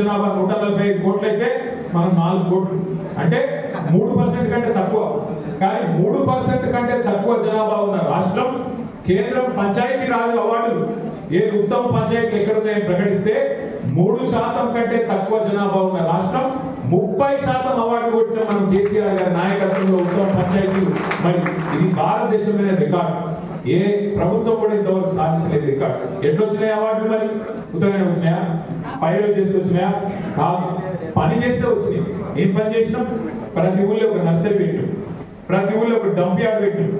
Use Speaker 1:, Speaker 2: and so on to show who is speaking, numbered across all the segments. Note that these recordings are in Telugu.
Speaker 1: జనాభా నూట నలభై ఐదు కోట్లు అయితే మనం నాలుగు కోట్లు. అంటే మూడు పర్సెంట్ కంటే తక్కువ. కానీ మూడు పర్సెంట్ కంటే తక్కువ జనాభా ఉన్న రాష్ట్రం కేంద్రం పంచాయతీ రాజు అవార్డులు ఏ ఉత్తమ పంచాయతీ ఎక్కడున్నాయని ప్రకటిస్తే మూడు శాతం కంటే తక్కువ జనాభా ఉన్న రాష్ట్రం ముప్పై శాతం అవార్డు కొట్టిన మనం కేసీఆర్ గారి నాయకత్వంలో ఉత్తమ పంచాయతీలు. మరి ఇది భారతదేశంలోనే రికార్డు. ఏ ప్రభుత్వం కూడా ఇంతవరకు సాధించలేదు రికార్డు ఎట్లా వచ్చినాయి అవార్డులు మరి? ఉత్తగానే వచ్చినాయా? పైరవ్ చేసి వచ్చినాయా కాదు. పని చేస్తే వచ్చినాయి. ఏం పని చేసినాం? ప్రతి ఊళ్ళో ఒక నర్సరీ పెట్టినాం. ప్రతి ఊళ్ళో ఒక డంప్ యార్డ్ పెట్టినాం.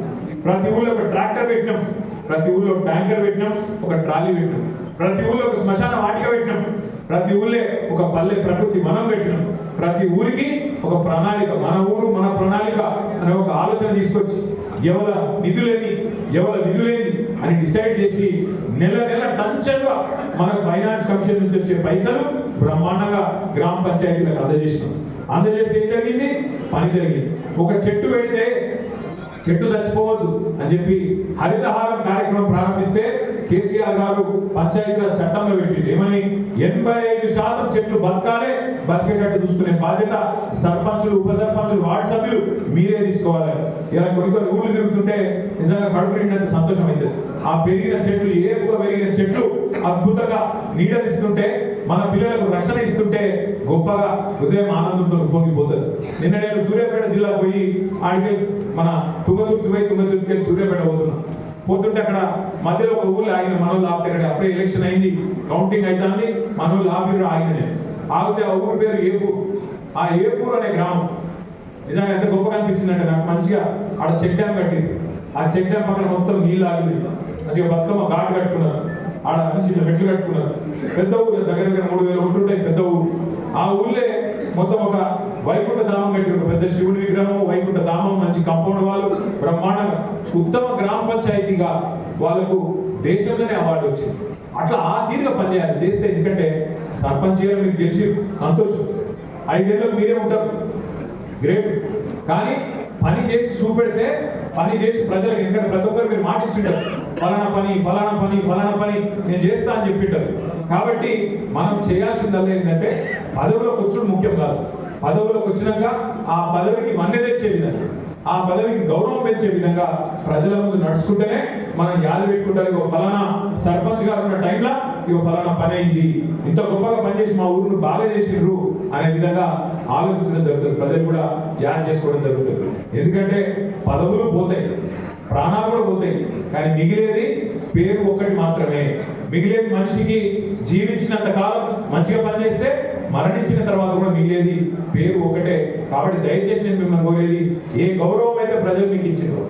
Speaker 1: ప్రతి ఊళ్ళో ఒక ట్రాక్టర్ పెట్టినాం. ప్రతి ఊళ్ళో ఒక ట్యాంకర్ పెట్టినాం. ఒక ట్రాలీ పెట్టినాం. ప్రతి ఊళ్ళో ఒక శ్మశాన వాటిక పెట్టినాం. ప్రతి ఊళ్ళే ఒక పల్లె ప్రకృతి మనం పెట్టినాం. ప్రతి ఊరికి ఒక ప్రణాళిక మన ఊరు మన ప్రణాళిక అనే ఒక ఆలోచన తీసుకొచ్చి ఎవల నిధులేని ఎవల నిధులేని అని డిసైడ్ చేసి నెల నెల టంచంగా మనకు ఫైనాన్స్ కమిషన్ నుంచి వచ్చే పైసలు బ్రహ్మాండంగా గ్రామ పంచాయతీలకు అందజేసినాం. అందజేస్తే ఏం జరిగింది? పని జరిగింది. ఒక చెట్టు పెడితే చెట్టు చచ్చిపోవద్దు అని చెప్పి హరితహారం కార్యక్రమం ప్రారంభిస్తే కేసీఆర్ గారు పంచాయతీరాజ్ చట్టంలో పెట్టింది. ఏమని? ఎనభై ఐదు శాతం చెట్లు బతకాలే బతికేటట్టు చూసుకునే బాధ్యత సర్పంచులు ఉప సర్పంచులు వార్డు సభ్యులు మీరే తీసుకోవాలని ఇలా కొన్ని కొన్ని ఊళ్ళు తిరుగుతుంటే నిజంగా కడుపు నిండినంత సంతోషం అవుతుంది. ఆ పెరిగిన చెట్లు ఏపుగా పెరిగిన చెట్లు అద్భుతంగా నీడనిస్తుంటే మన పిల్లలకు రక్షణ ఇస్తుంటే గొప్పగా హృదయం ఆనందంతో పొంగిపోతుంది నిన్న నేను సూర్యాపేట జిల్లా పోయి ఆడికి మన తుంగతుర్తి పోయి తుంగతుర్తికి పోతుంటే అక్కడ మధ్యలో ఒక ఊళ్ళో ఆగిన మనోళ్ళు ఆపితే అక్కడ అప్పుడే ఎలక్షన్ అయింది. కౌంటింగ్ అవుతుంది మనోళ్ళు ఆపిరు ఆగిన ఆగితే ఆ ఊరి పేరు ఏపూర్ ఆ ఏపూర్ అనే గ్రామం. నిజంగా ఎంత గొప్పగా అనిపించిందంటే నాకు మంచిగా ఆడ చెక్ డ్యామ్ కట్టింది ఆ చెక్ డ్యామ్ పక్కన మొత్తం నీళ్ళు ఆగింది. మంచిగా బతుకమ్మ ఘాట్ కట్టుకున్నారు. ఆడ మంచి మెట్లు కట్టుకున్నారు. పెద్ద ఊరు దగ్గర దగ్గర మూడు వేల ఉంటుంటాయి పెద్ద ఊరు. ఆ ఊళ్ళే మొత్తం ఒక వైకుంఠ ధామం కట్టి ఒక పెద్ద శివుడి విగ్రహం మంచి కాంపౌండ్ వాళ్ళు బ్రహ్మాండంగా ఉత్తమ గ్రామ పంచాయతీగా వాళ్ళకు దేశంలోనే అవార్డు వచ్చింది. అట్లా ఆ తీరుగా పనిచేయాలి. చేస్తే ఎందుకంటే సర్పంచ్ గారు మీకు తెలిసి సంతోషం. ఐదేళ్ళకు మీరే ఉంటారు. గ్రేట్ కానీ పని చేసి చూపెడితే పని చేసి ప్రజలకు ఎందుకంటే ప్రతి ఒక్కరు మీరు మాట ఇచ్చింటారు. ఫలానా పని ఫలానా పని ఫలానా పని నేను చేస్తా అని చెప్పింటారు. కాబట్టి మనం చేయాల్సిందల్లా ఏంటంటే పదవిలోకి వచ్చుడు ముఖ్యం కాదు. పదవిలోకి వచ్చినాక ఆ పదవికి మన్నె తెచ్చే విధంగా ఆ పదవికి గౌరవం పెంచే విధంగా ప్రజల ముందు నడుచుకుంటేనే మనం యాద పెట్టుకుంటారు ఇక ఫలానా సర్పంచ్ గారు ఉన్న టైంలో ఇక ఫలానా పని అయింది. ఇంత గొప్పగా పనిచేసి మా ఊరిని బాగా చేసిండ్రు అనే విధంగా ఆలోచించడం జరుగుతుంది. ప్రజలు కూడా యాడ్ చేసుకోవడం జరుగుతుంది. ఎందుకంటే పదవులు పోతాయి ప్రాణాలు కూడా పోతాయి. కానీ మిగిలేది పేరు ఒక్కటి మాత్రమే. మిగిలేది మనిషికి జీవించినంత కాలం మంచిగా పనిచేస్తే మరణించిన తర్వాత కూడా మిగిలేది పేరు ఒకటే కాబట్టి దయచేసి నేను మిమ్మల్ని కోరేది ఏ గౌరవం అయితే ప్రజలు మీకు ఇచ్చిండ్రో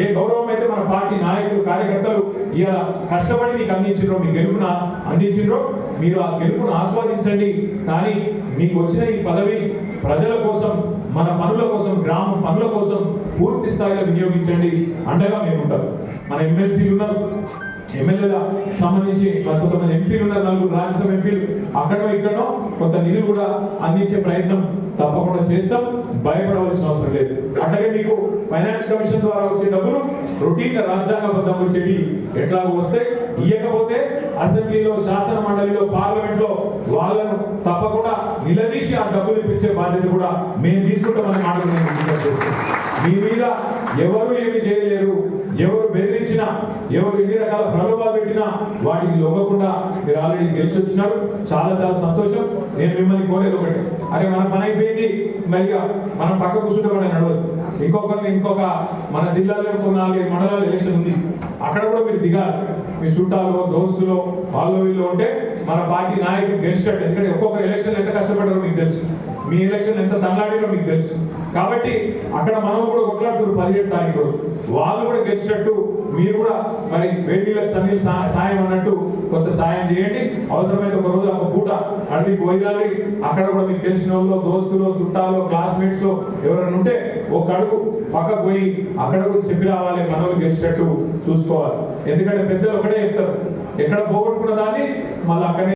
Speaker 1: ఏ గౌరవం అయితే మన పార్టీ నాయకులు కార్యకర్తలు ఇలా కష్టపడి మీకు అందించిండ్రో మీ గెలుపున అందించిండ్రో మీరు ఆ గెలుపును ఆస్వాదించండి. కానీ మీకు వచ్చిన ఈ పదవి ప్రజల కోసం మన పనుల కోసం గ్రామం పనుల కోసం పూర్తి స్థాయిలో వినియోగించండి. అండగా మేము ఉంటాం. మన ఎమ్మెల్సీలు ఉన్నారు. ఎమ్మెల్యేల సంబంధించి మరి కొంతమంది ఎంపీలు ఉన్నారు నలుగురు రాజ్యసభ ఎంపీలు. అక్కడో ఇక్కడో కొంత నిధులు కూడా అందించే ప్రయత్నం తప్పకుండా చేస్తాం. భయపడవలసిన అవసరం లేదు. అట్లాగే మీకు ఫైనాన్స్ కమిషన్ ద్వారా వచ్చే డబ్బులు రొటీన్గా రాజ్యాంగబద్ధం వచ్చేవి ఎట్లా వస్తాయి. ఇయ్యకపోతే అసెంబ్లీలో శాసన మండలిలో పార్లమెంట్లో వాళ్ళను తప్పకుండా నిలదీసి ఆ డబ్బులు ఇప్పించే బాధ్యత కూడా మేము తీసుకుంటామని మాట మీ మీద ఎవరు ఏమి చేయలేరు. ఎవరు బెదిరించినా ఎవరు ఎన్ని రకాల ప్రలోభాలు పెట్టినా వాటికి లొంగకుండా మీరు ఆల్రెడీ గెలిచి వచ్చినారు చాలా చాలా సంతోషం. నేను మిమ్మల్ని కోరేది ఒకటి. అరే మన పని అయిపోయింది. మరి మనం పక్క కూర్చుంటే కూడా నడవదు ఇంకొకరిని ఇంకొక మన జిల్లాలో ఇంకో నాలుగైదు మండలాలు ఎలక్షన్ ఉంది. అక్కడ కూడా మీరు దిగాలి. మీ చుట్టాలు దోస్తులు వాళ్ళు వీళ్ళు ఉంటే మన పార్టీ నాయకులు గెలిచినట్టు ఎందుకంటే ఒక్కొక్క ఎలక్షన్ ఎంత కష్టపడ్డారో మీకు తెలుసు. మీ ఎలక్షన్ ఎంత తల్లాడినో మీకు తెలుసు. కాబట్టి అక్కడ మనం కూడా కొట్లాడుతున్నారు. పదిహేడు తారీఖు వాళ్ళు కూడా గెలిచినట్టు మీరు కూడా మరి వేడిలకు సన్నీ సాయం అన్నట్టు కొంత సాయం చేయండి. అవసరమైతే ఒక రోజు ఒక పూట అడిగి పోయిదాలి అక్కడ కూడా మీకు తెలిసిన వాళ్ళు దోస్తులు చుట్టాలు క్లాస్మేట్స్ ఎవరైనా ఉంటే ఒక అడుగు పక్కకు పోయి అక్కడ కూడా చెప్పి రావాలి మనోళ్ళు గెలిచినట్టు చూసుకోవాలి. ఎందుకంటే పెద్దలు ఒకటే చెప్తారు ఎక్కడ పోగొట్టుకున్న దాన్ని మళ్ళీ అక్కడే